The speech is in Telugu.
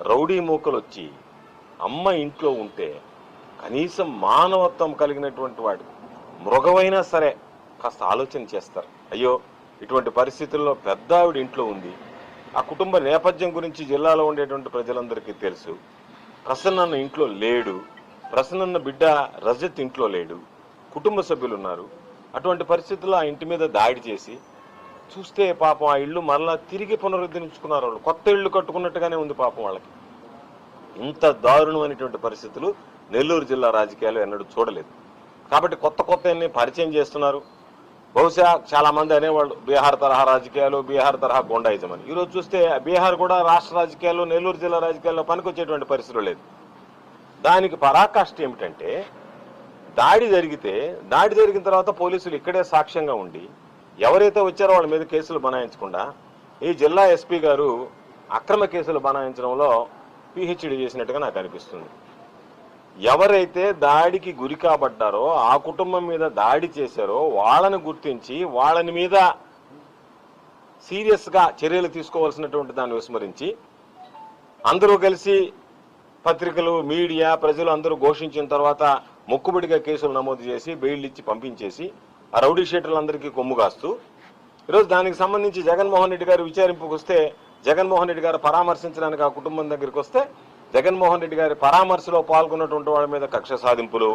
రౌడీ మూకలు వచ్చి అమ్మ ఇంట్లో ఉంటే కనీసం మానవత్వం కలిగినటువంటి వాడు మృగమైనా సరే కాస్త ఆలోచన చేస్తారు. అయ్యో ఇటువంటి పరిస్థితుల్లో పెద్ద ఆవిడ ఇంట్లో ఉంది. ఆ కుటుంబ నేపథ్యం గురించి జిల్లాలో ఉండేటువంటి ప్రజలందరికీ తెలుసు. ప్రసన్న ఇంట్లో లేడు. ప్రసన్న బిడ్డ రజత్ ఇంట్లో లేడు. కుటుంబ సభ్యులు ఉన్నారు అటువంటి పరిస్థితుల్లో ఆ ఇంటి మీద దాడి చేసి చూస్తే పాపం ఆ ఇల్లు మరలా తిరిగి పునరుద్ధరించుకున్నారు వాళ్ళు. కొత్త ఇల్లు కట్టుకున్నట్టుగానే ఉంది పాపం వాళ్ళకి. ఇంత దారుణమైనటువంటి పరిస్థితులు నెల్లూరు జిల్లా రాజకీయాలు ఎన్నడూ చూడలేదు. కాబట్టి కొత్త కొత్త పరిచయం చేస్తున్నారు. బహుశా చాలామంది అనేవాళ్ళు బీహార్ తరహా రాజకీయాలు బీహార్ తరహా గొండాయిజమని ఈరోజు చూస్తే బీహార్ కూడా రాష్ట్ర రాజకీయాలు నెల్లూరు జిల్లా రాజకీయాల్లో పనికొచ్చేటువంటి పరిస్థితులు లేదు. దానికి పరాకాష్ఠ ఏమిటంటే దాడి జరిగితే దాడి జరిగిన తర్వాత పోలీసులు ఇక్కడే సాక్ష్యంగా ఉండి ఎవరైతే వచ్చారో వాళ్ళ మీద కేసులు బనాయించకుండా ఈ జిల్లా ఎస్పీ గారు అక్రమ కేసులు బనాయించడంలో పిహెచ్డి చేసినట్టుగా నాకు అనిపిస్తుంది. ఎవరైతే దాడికి గురి కాబడ్డారో ఆ కుటుంబం మీద దాడి చేశారో వాళ్ళని గుర్తించి వాళ్ళని మీద సీరియస్గా చర్యలు తీసుకోవాల్సినటువంటి దాన్ని విస్మరించి అందరూ కలిసి పత్రికలు మీడియా ప్రజలు అందరూ ఘోషించిన తర్వాత మొక్కుబడిగా కేసులు నమోదు చేసి బెయిల్ ఇచ్చి పంపించేసి ఆ రౌడీ షీటర్లందరికీ కొమ్ము కాస్తూ ఈరోజు దానికి సంబంధించి జగన్మోహన్ రెడ్డి గారు విచారింపుకు వస్తే జగన్మోహన్ రెడ్డి గారు పరామర్శించడానికి ఆ కుటుంబం దగ్గరికి వస్తే జగన్మోహన్ రెడ్డి గారి పరామర్శలో పాల్గొన్నటువంటి వాళ్ళ మీద కక్ష సాధింపులు